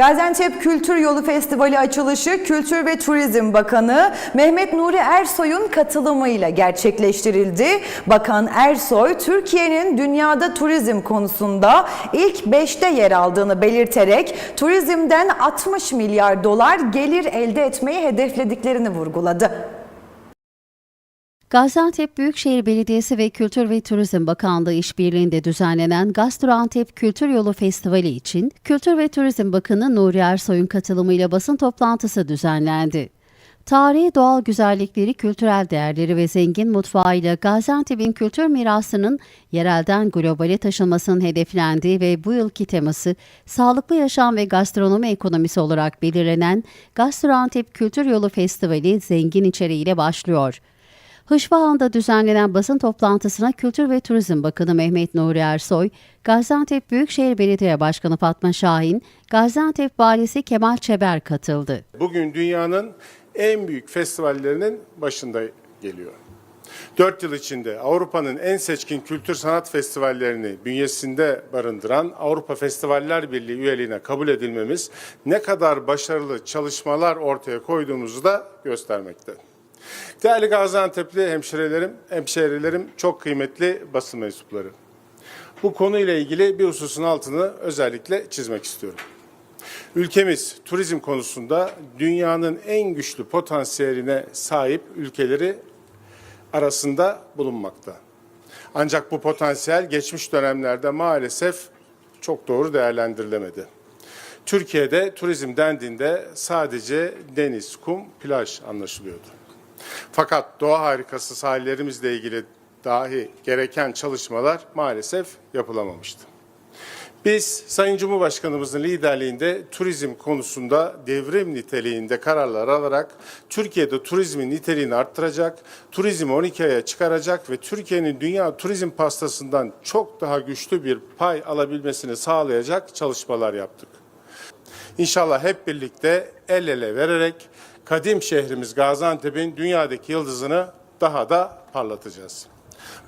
Gaziantep Kültür Yolu Festivali açılışı Kültür ve Turizm Bakanı Mehmet Nuri Ersoy'un katılımıyla gerçekleştirildi. Bakan Ersoy, Türkiye'nin dünyada turizm konusunda ilk 5'te yer aldığını belirterek turizmden 60 milyar dolar gelir elde etmeyi hedeflediklerini vurguladı. Gaziantep Büyükşehir Belediyesi ve Kültür ve Turizm Bakanlığı işbirliğinde düzenlenen Gastroantep Kültür Yolu Festivali için Kültür ve Turizm Bakanı Nuri Ersoy'un katılımıyla basın toplantısı düzenlendi. Tarihi doğal güzellikleri, kültürel değerleri ve zengin mutfağıyla Gaziantep'in kültür mirasının yerelden globale taşınmasının hedeflendiği ve bu yılki teması sağlıklı yaşam ve gastronomi ekonomisi olarak belirlenen Gastroantep Kültür Yolu Festivali zengin içeriğiyle başlıyor. Hışvahan'da düzenlenen basın toplantısına Kültür ve Turizm Bakanı Mehmet Nuri Ersoy, Gaziantep Büyükşehir Belediye Başkanı Fatma Şahin, Gaziantep Valisi Kemal Çeber katıldı. Bugün dünyanın en büyük festivallerinin başında geliyor. Dört yıl içinde Avrupa'nın en seçkin kültür sanat festivallerini bünyesinde barındıran Avrupa Festivaller Birliği üyeliğine kabul edilmemiz ne kadar başarılı çalışmalar ortaya koyduğumuzu da göstermekte. Değerli Gaziantep'li hemşirelerim, hemşehrilerim, çok kıymetli basın mensupları. Bu konuyla ilgili bir hususun altını özellikle çizmek istiyorum. Ülkemiz turizm konusunda dünyanın en güçlü potansiyeline sahip ülkeleri arasında bulunmakta. Ancak bu potansiyel geçmiş dönemlerde maalesef çok doğru değerlendirilemedi. Türkiye'de turizm dendiğinde sadece deniz, kum, plaj anlaşılıyordu. Fakat doğa harikası sahillerimizle ilgili dahi gereken çalışmalar maalesef yapılamamıştı. Biz Sayın Cumhurbaşkanımızın liderliğinde turizm konusunda devrim niteliğinde kararlar alarak Türkiye'de turizmin niteliğini arttıracak, turizmi 12 aya çıkaracak ve Türkiye'nin dünya turizm pastasından çok daha güçlü bir pay alabilmesini sağlayacak çalışmalar yaptık. İnşallah hep birlikte el ele vererek kadim şehrimiz Gaziantep'in dünyadaki yıldızını daha da parlatacağız.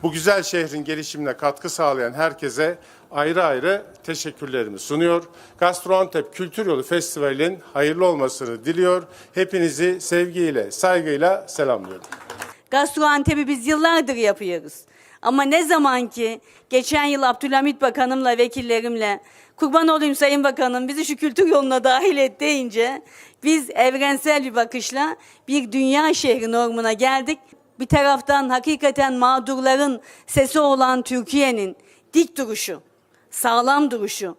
Bu güzel şehrin gelişimine katkı sağlayan herkese ayrı ayrı teşekkürlerimi sunuyor. Gastroantep Kültür Yolu Festivali'nin hayırlı olmasını diliyor. Hepinizi sevgiyle, saygıyla selamlıyorum. Gastroantep'i biz yıllardır yapıyoruz. Ama ne zaman ki geçen yıl Abdülhamit Bakanımla, vekillerimle kurban olayım Sayın Bakanım bizi şu kültür yoluna dahil et deyince biz evrensel bir bakışla bir dünya şehri normuna geldik. Bir taraftan hakikaten mağdurların sesi olan Türkiye'nin dik duruşu, sağlam duruşu,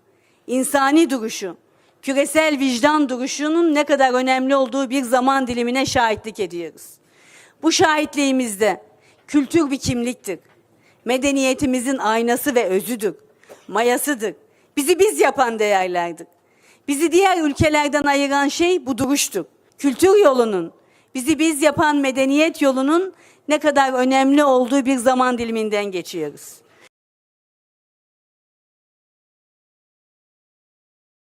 insani duruşu, küresel vicdan duruşunun ne kadar önemli olduğu bir zaman dilimine şahitlik ediyoruz. Bu şahitliğimizde kültür bir kimliktir. Medeniyetimizin aynası ve özüdür. Mayasıdır. Bizi biz yapan değerlerdir. Bizi diğer ülkelerden ayıran şey bu duruştur. Kültür yolunun, bizi biz yapan medeniyet yolunun ne kadar önemli olduğu bir zaman diliminden geçiyoruz.